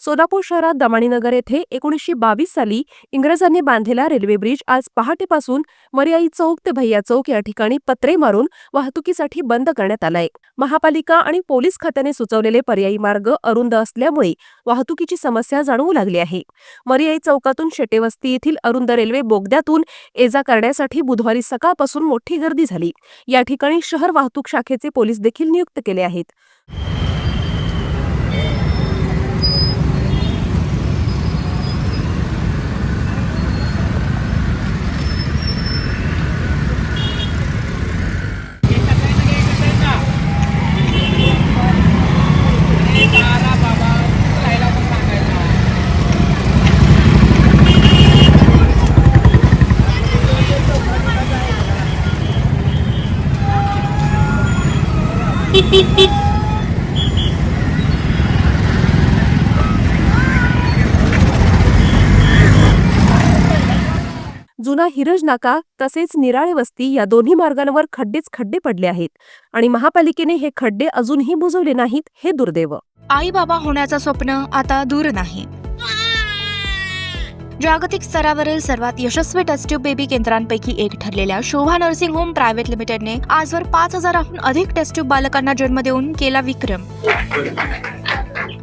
सोलापूर शहरात दमाणीनगर येथे एकोणीसशे बावीस साली इंग्रजांनी बांधलेला रेल्वे ब्रिज आज पहाटेपासून मर्याई चौक ते भैया चौक या ठिकाणी पत्रे मारून वाहतुकीसाठी बंद करण्यात आलाय. महापालिका आणि पोलीस खात्याने सुचवलेले पर्यायी मार्ग अरुंद असल्यामुळे वाहतुकीची समस्या जाणवू लागली आहे. मर्याई चौकातून शेटेवस्ती येथील अरुंद रेल्वे बोगद्यातून एजा करण्यासाठी बुधवारी सकाळपासून मोठी गर्दी झाली. या ठिकाणी शहर वाहतूक शाखेचे पोलीस देखील नियुक्त केले आहेत. जुना हिरज नाका तसेच निराळे वस्ती या दोन्ही मार्गांवर खड्डेच खड्डे पडले आहेत आणि महापालिकेने हे खड्डे अजूनही बुजवले नाहीत हे दुर्दैव. आई बाबा होण्याचं स्वप्न आता दूर नाही. जागतिक स्तरावरील सर्वात यशस्वी टेस्ट्यूब बेबी केंद्रांपैकी एक ठरलेल्या शोभा नर्सिंग होम प्रायव्हेट लिमिटेडने आजवर पाच हजाराहून अधिक टेस्ट्यूब बालकांना जन्म देऊन केला विक्रम.